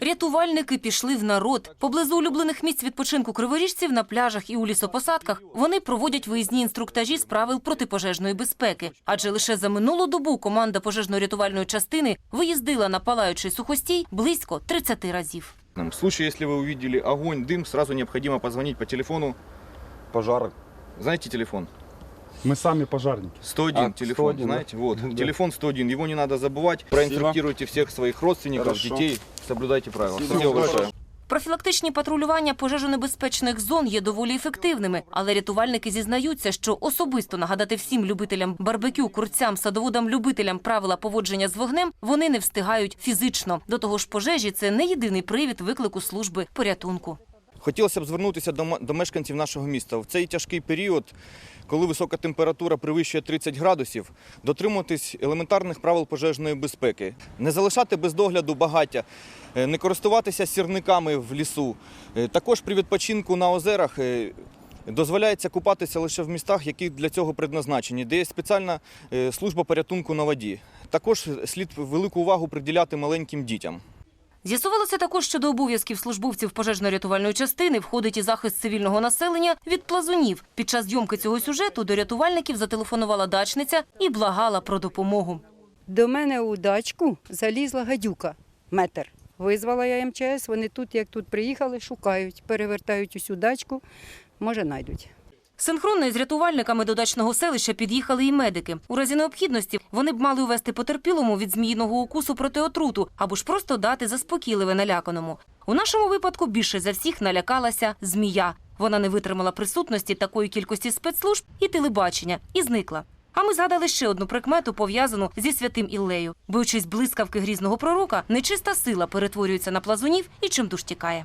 Рятувальники пішли в народ. Поблизу улюблених місць відпочинку криворіжців на пляжах і у лісопосадках вони проводять виїзні інструктажі з правил протипожежної безпеки. Адже лише за минулу добу команда пожежно-рятувальної частини виїздила на палаючий сухостій близько 30 разів. В случае, если вы увидели огонь, дым, сразу необходимо позвонить по телефону. Пожар. Знаете телефон? Мы сами пожарники. 101 А, телефон, 101, да? знаете? Вот, Да. телефон 101, его не надо забывать. Проинструктируйте всех своих родственников, Хорошо. детей, соблюдайте правила. Спасибо большое. Профілактичні патрулювання пожежонебезпечних зон є доволі ефективними, але рятувальники зізнаються, що особисто нагадати всім любителям барбекю, курцям, садоводам, любителям правила поводження з вогнем вони не встигають фізично. До того ж, пожежі це не єдиний привід виклику служби порятунку. Хотілося б звернутися до, мешканців нашого міста. В цей тяжкий період, коли висока температура перевищує 30 градусів, дотримуватись елементарних правил пожежної безпеки, не залишати без догляду багаття, е, не користуватися сірниками в лісу. Е, Також при відпочинку на озерах е, дозволяється купатися лише в містах, які для цього предназначені, де є спеціальна служба порятунку на воді. Також слід велику увагу приділяти маленьким дітям. З'ясувалося також, що до обов'язків службовців пожежно-рятувальної частини входить і захист цивільного населення від плазунів. Під час зйомки цього сюжету до рятувальників зателефонувала дачниця і благала про допомогу. До мене у дачку залізла гадюка, метр. Визвала я МЧС, вони тут, як тут приїхали, шукають, перевертають усю дачку, може, знайдуть. Синхронно із рятувальниками до дачного селища під'їхали і медики. У разі необхідності вони б мали увести потерпілому від зміїного укусу проти отруту або ж просто дати заспокійливе наляканому. У нашому випадку більше за всіх налякалася змія. Вона не витримала присутності такої кількості спецслужб і телебачення і зникла. А ми згадали ще одну прикмету, пов'язану зі святим Іллею. Боючись блискавки грізного пророка, нечиста сила перетворюється на плазунів і чимдуж тікає.